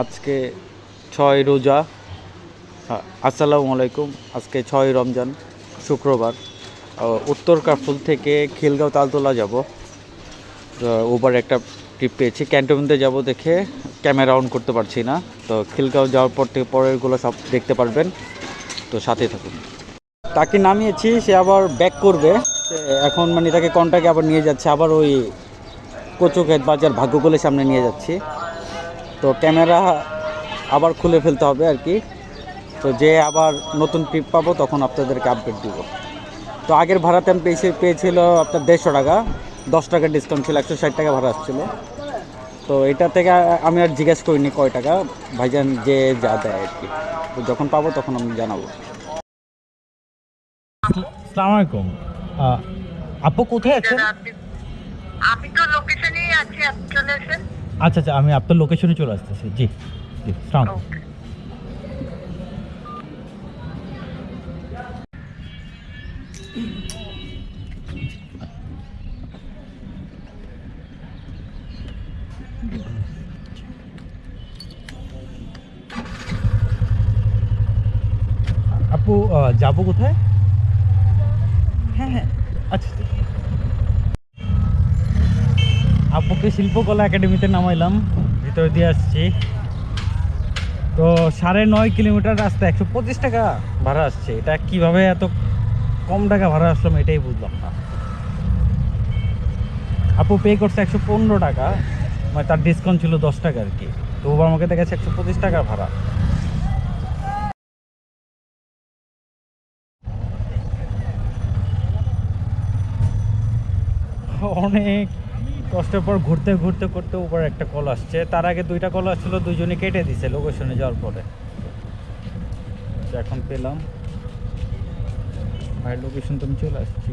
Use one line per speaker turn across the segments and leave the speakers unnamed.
আজকে ছয় রোজা। হ্যাঁ, আসসালামু আলাইকুম। আজকে ছয় রমজান শুক্রবার। উত্তর কাফুল থেকে খিলগাঁও তালতলা যাব। ওবার একটা ট্রিপ পেয়েছি। ক্যান্টনমেন্টে যাব দেখে ক্যামেরা অন করতে পারছি না। তো খিলগাঁও যাওয়ার পর থেকে পরেরগুলো সব দেখতে পারবেন। তো সাথে থাকুন। তাকে নামিয়েছি সে আবার ব্যাক করবে। এখন মানে তাকে কন্টাকে আবার নিয়ে যাচ্ছে। আবার ওই কচুক্ষেত বাজার ভাগ্যকুলের সামনে নিয়ে যাচ্ছি। তো ক্যামেরা আবার খুলে ফেলতে হবে আর কি। তো যে আবার নতুন ট্রিপ পাবো তখন আপনাদেরকে আপডেট দিব। তো আগের ভাড়াতে আমি পেয়েছি পেয়েছিল আপনার দেড়শো টাকা। দশ টাকা ডিসকাউন্ট ছিল একশো ষাট টাকা ভাড়া আসছিল। তো এটা থেকে আমি আর জিজ্ঞেস করিনি কয় টাকা। ভাইজান যে যা দেয় আর কি। তো যখন পাবো তখন আমি জানাব।
সালাম আলাইকুম। আপু কোথায় আছেন?
আমি তো লোকেশনেই আছি আপনি চলে আসেন।
আচ্ছা আচ্ছা আমি আপনার লোকেশনে চলে আসতেছি। জি জি সালাম।
ওকে
আপু আহ, যাব কোথায়? হ্যাঁ হ্যাঁ। আচ্ছা আচ্ছা। আপুকে শিল্পকলা একাডেমিতে নামাইলাম, ভিতর দিয়ে আসছি। তো সাড়ে নয় কিলোমিটার রাস্তা, একশো পঁচিশ টাকা ভাড়া আসছে। এটা কীভাবে এত কম টাকা ভাড়া আসলাম এটাই বুঝলাম না। আপু পে করছে একশো পনেরো টাকা মানে তার ডিসকাউন্ট ছিল দশ টাকা আর কি। তো ওবার আমাকে দেখাচ্ছে একশো পঁচিশ টাকা ভাড়া। অনেক কষ্টের পর ঘুরতে ঘুরতে করতে উপরে একটা কল আসছে। তার আগে দুইটা কল আসছিল দুজনে কেটে দিছে লোকেশনে যাওয়ার পরে। এখন পেলাম। ভাই লোকেশন তো আমি চলে আসছি।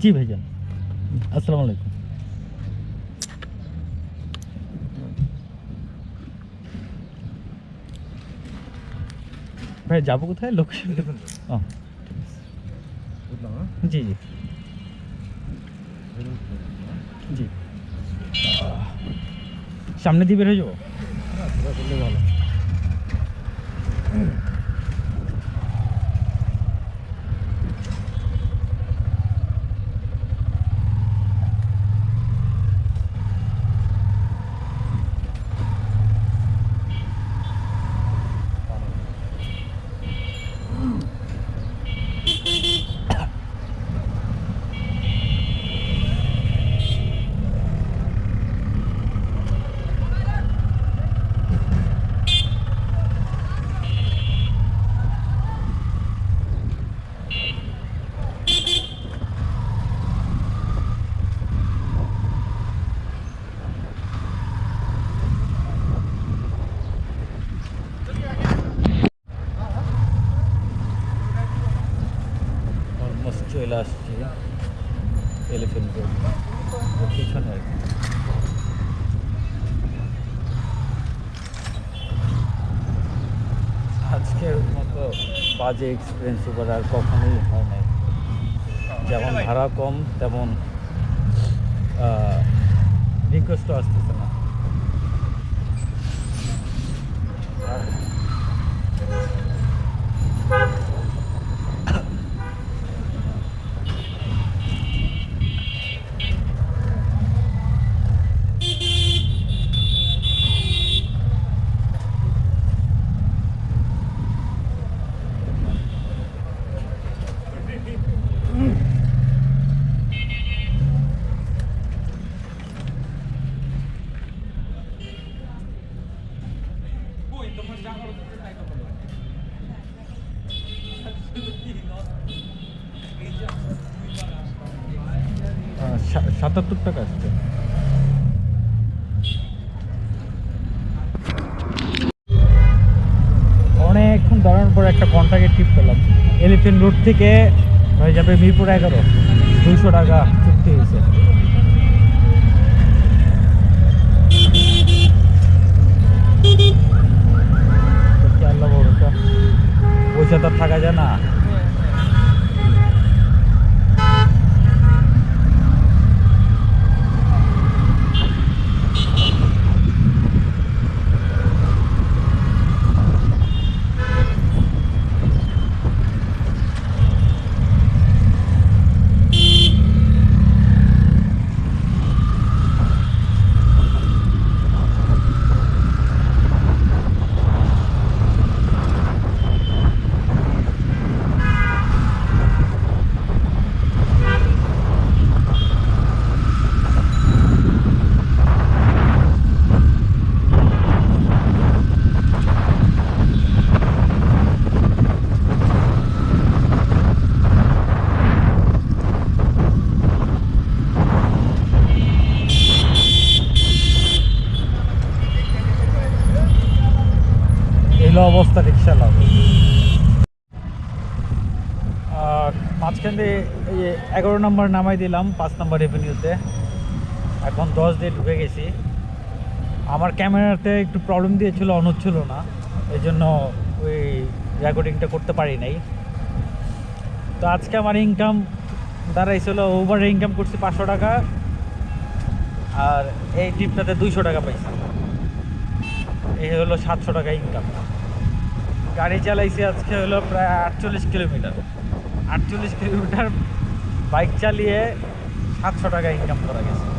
জি ভাইজান আসসালামু আলাইকুম ভাই যাব কোথায় লোকেশন ও জি জি জি সামনে দিয়ে বের হয়ে যাব ভালো চলে আসছি। Elephant road. পিছনে আর আজকের মতো বাজে এক্সপিরিয়েন্স উপর আর কখনোই হয় নাই। যেমন ভাড়া কম, তেমন রিকোয়েস্টও আসতেছে। সাতাত্তর টাকা আসছে। অনেকক্ষণ দাঁড়ানোর পর একটা কন্ট্রাক্টের টিপ পেলাম এলিফেন্ট রোড থেকে হয়ে যাবে মিরপুর এগারো। দুইশো টাকা চুক্তি হয়েছে। আল্লাহ তো থাকা যায় না। রাস্তা রিক্সা আর মাঝখান দিয়ে এগারো নম্বর নামাই দিলাম, পাঁচ নম্বর রেভিনিউতে এখন দশ দিয়ে ঢুকে গেছি। আমার ক্যামেরাতে একটু প্রবলেম দিয়েছিল অন হচ্ছিল না। এই জন্য ওই রেকর্ডিংটা করতে পারি নাই। তো আজকে আমার ইনকাম দাঁড়াইছিল ওভার ইনকাম করছি পাঁচশো টাকা। আর এই ট্রিপটাতে দুইশো টাকা পাইছি। এই হলো সাতশো টাকা ইনকাম গাড়ি চালাইছি আজকে হলো প্রায় আটচল্লিশ কিলোমিটার। আটচল্লিশ কিলোমিটার বাইক চালিয়ে সাতশো টাকা ইনকাম করা গেছে।